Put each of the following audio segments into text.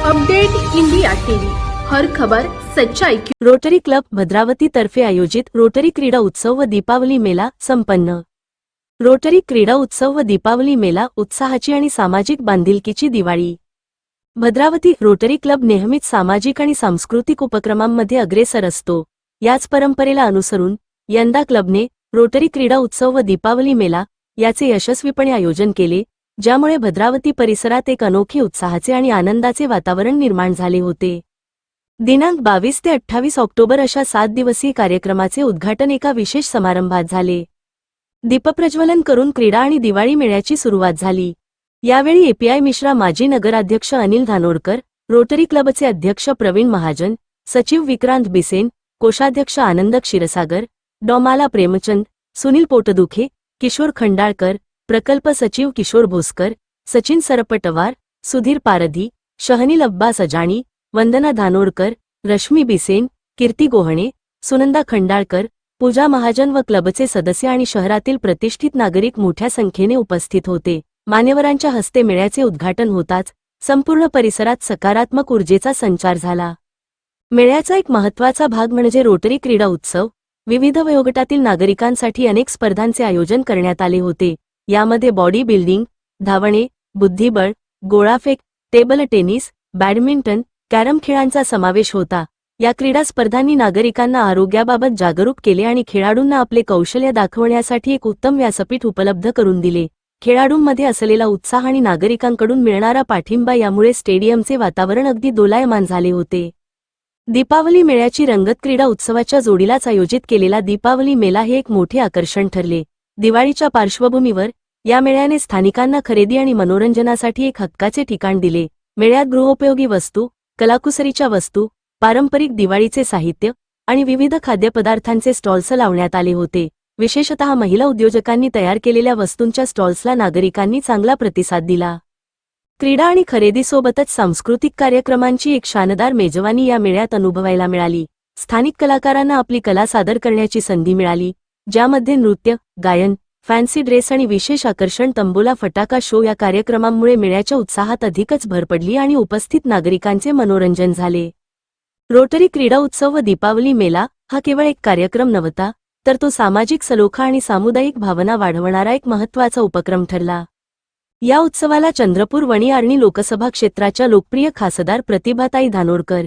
Update India TV. हर खबर सच्चाई की रोटरी क्लब भद्रावती तर्फे आयोजित रोटरी क्रीडा उत्सव व दीपावली मेला संपन्न. रोटरी क्रीडा उत्सव व दीपावली मेला उत्साहाची आणि सामाजिक बांधिलकीची दिवाळी. भद्रावती रोटरी क्लब नेहमीच सामाजिक आणि सांस्कृतिक उपक्रमांमध्ये अग्रेसर असतो. याच परंपरेला अनुसरून यंदा क्लबने रोटरी क्रीडा उत्सव व दीपावली मेला याचे यशस्वीपणे आयोजन केले ज्यामुळे भद्रावती परिसरात एक अनोखे उत्साहाचे आणि आनंदाचे वातावरण निर्माण झाले होते. दिनांक बावीस ते अठ्ठावीस ऑक्टोबर अशा सात दिवसीय कार्यक्रमाचे उद्घाटन एका विशेष समारंभात झाले. दीपप्रज्वलन करून क्रीडा आणि दिवाळी मेळ्याची सुरुवात झाली. यावेळी एपीआय मिश्रा माजी नगराध्यक्ष अनिल धानोरकर रोटरी क्लबचे अध्यक्ष प्रवीण महाजन सचिव विक्रांत बिसेन कोषाध्यक्ष आनंद क्षीरसागर डॉमाला प्रेमचंद सुनील पोटदुखे किशोर खंडाळकर प्रकल्प सचिव किशोर भोसकर सचिन सरपटवार सुधीर पारधी शहनील अब्बास अजाणी वंदना धानोरकर रश्मी बिसेन कीर्ती गोहणे सुनंदा खंडाळकर पूजा महाजन व क्लबचे सदस्य आणि शहरातील प्रतिष्ठित नागरिक मोठ्या संख्येने उपस्थित होते. मान्यवरांच्या हस्ते मेळ्याचे उद्घाटन होताच संपूर्ण परिसरात सकारात्मक ऊर्जेचा संचार झाला. मेळ्याचा एक महत्त्वाचा भाग म्हणजे रोटरी क्रीडा उत्सव. विविध वयोगटातील नागरिकांसाठी अनेक स्पर्धांचे आयोजन करण्यात आले होते. यामध्ये बॉडी बिल्डिंग धावणे बुद्धिबळ गोळाफेक टेबल टेनिस बॅडमिंटन कॅरम खेळांचा समावेश होता. या क्रीडा स्पर्धांनी नागरिकांना आरोग्याबाबत जागरूक केले आणि खेळाडूंना आपले कौशल्य दाखवण्यासाठी एक उत्तम व्यासपीठ उपलब्ध करून दिले. खेळाडूंमध्ये असलेला उत्साह आणि नागरिकांकडून मिळणारा पाठिंबा यामुळे स्टेडियमचे वातावरण अगदी दोलायमान झाले होते. दीपावली मेळ्याची रंगत क्रीडा उत्सवाच्या जोडीलाच आयोजित केलेला दीपावली मेला हे एक मोठे आकर्षण ठरले. दिवाळीच्या पार्श्वभूमीवर या मेळ्याने स्थानिकांना खरेदी आणि मनोरंजनासाठी एक हक्काचे ठिकाण दिले. मेळ्यात गृहोपयोगी वस्तू कलाकुसरीच्या वस्तू पारंपरिक दिवाळीचे साहित्य आणि विविध खाद्यपदार्थांचे स्टॉल्स लावण्यात आले होते. विशेषतः महिला उद्योजकांनी तयार केलेल्या वस्तूंच्या स्टॉल्सला नागरिकांनी चांगला प्रतिसाद दिला. क्रीडा आणि खरेदीसोबतच सांस्कृतिक कार्यक्रमांची एक शानदार मेजवानी या मेळ्यात अनुभवायला मिळाली. स्थानिक कलाकारांना आपली कला सादर करण्याची संधी मिळाली. ज्यामध्ये नृत्य गायन फॅन्सी ड्रेस आणि विशेष आकर्षण तंबोला फटाका शो या कार्यक्रमांमुळे मेळ्याच्या उत्साहात अधिकच भर पडली आणि उपस्थित नागरिकांचे मनोरंजन झाले. रोटरी क्रीडा उत्सव व दीपावली मेला हा केवळ एक कार्यक्रम नव्हता तर तो सामाजिक सलोखा आणि सामुदायिक भावना वाढवणारा एक महत्त्वाचा उपक्रम ठरला. या उत्सवाला चंद्रपूर वणी आर्णी लोकसभा क्षेत्राच्या लोकप्रिय खासदार प्रतिभाताई धानोरकर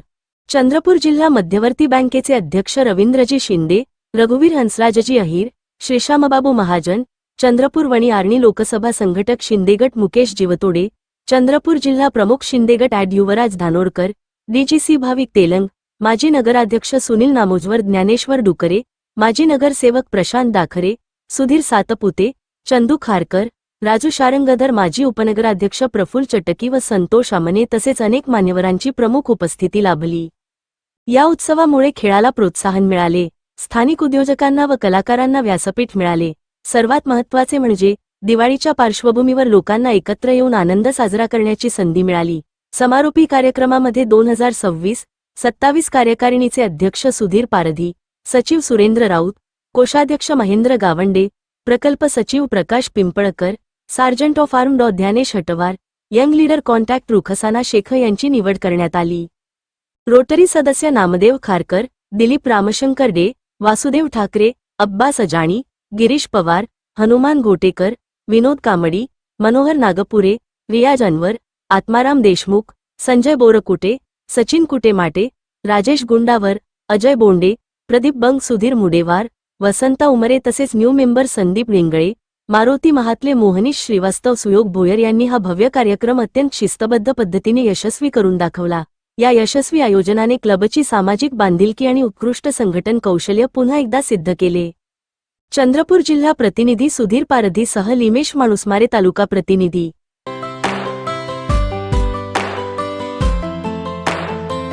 चंद्रपूर जिल्हा मध्यवर्ती बँकेचे अध्यक्ष रवींद्रजी शिंदे रघुवीर हंसराजजी अहिर श्रीशामबाबू महाजन चंद्रपूर वणी आर्णी लोकसभा संघटक शिंदेगट मुकेश जिवतोडे चंद्रपूर जिल्हा प्रमुख शिंदेगट ॲड युवराज धानोरकर डीजीसी भाविक तेलंग माजी नगराध्यक्ष सुनील नामोजवर ज्ञानेश्वर डुकरे माजी नगरसेवक प्रशांत दाखरे सुधीर सातपुते चंदू खारकर राजू शारंगधर माजी उपनगराध्यक्ष प्रफुल्ल चटकी व संतोष आमने तसेच अनेक मान्यवरांची प्रमुख उपस्थिती लाभली. या उत्सवामुळे खेळाला प्रोत्साहन मिळाले. स्थानिक उद्योजकांना व कलाकारांना व्यासपीठ मिळाले. सर्वात महत्त्वाचे म्हणजे दिवाळीच्या पार्श्वभूमीवर लोकांना एकत्र येऊन आनंद साजरा करण्याची संधी मिळाली. समारोपी कार्यक्रमामध्ये दोन हजार सव्वीस सत्तावीस कार्यकारिणीचे अध्यक्ष सुधीर पारधी सचिव सुरेंद्र राऊत कोषाध्यक्ष महेंद्र गावंडे प्रकल्प सचिव Prakash Pimpalkar sergeant of arm Dr Dhyanesh Hatwar young leader contact Rukhsana Shaikh यांची निवड करण्यात आली. रोटरी सदस्य नामदेव खारकर दिलीप रामशंकर डे वासुदेव ठाकरे अब्बास अजाणी गिरीश पवार हनुमान घोटेकर विनोद कामडी मनोहर नागपुरे रियाज अनवर आत्माराम देशमुख संजय बोरकुटे सचिन कुटेमाटे राजेश गुंडावर अजय बोंडे प्रदीप बंग सुधीर मुडेवार वसंता उमरे तसेच न्यू मेंबर संदीप लिंगळे मारुती महातले मोहनीश श्रीवास्तव सुयोग भोयर यांनी हा भव्य कार्यक्रम अत्यंत शिस्तबद्ध पद्धतीने यशस्वी करून दाखवला. या यशस्वी आयोजनाने क्लबची सामाजिक बांधिलकी आणि उत्कृष्ट संघटन कौशल्य पुन्हा एकदा सिद्ध केले. चंद्रपूर जिल्हा प्रतिनिधी सुधीर पारधीसह लिमेश माणुसमारे तालुका प्रतिनिधी.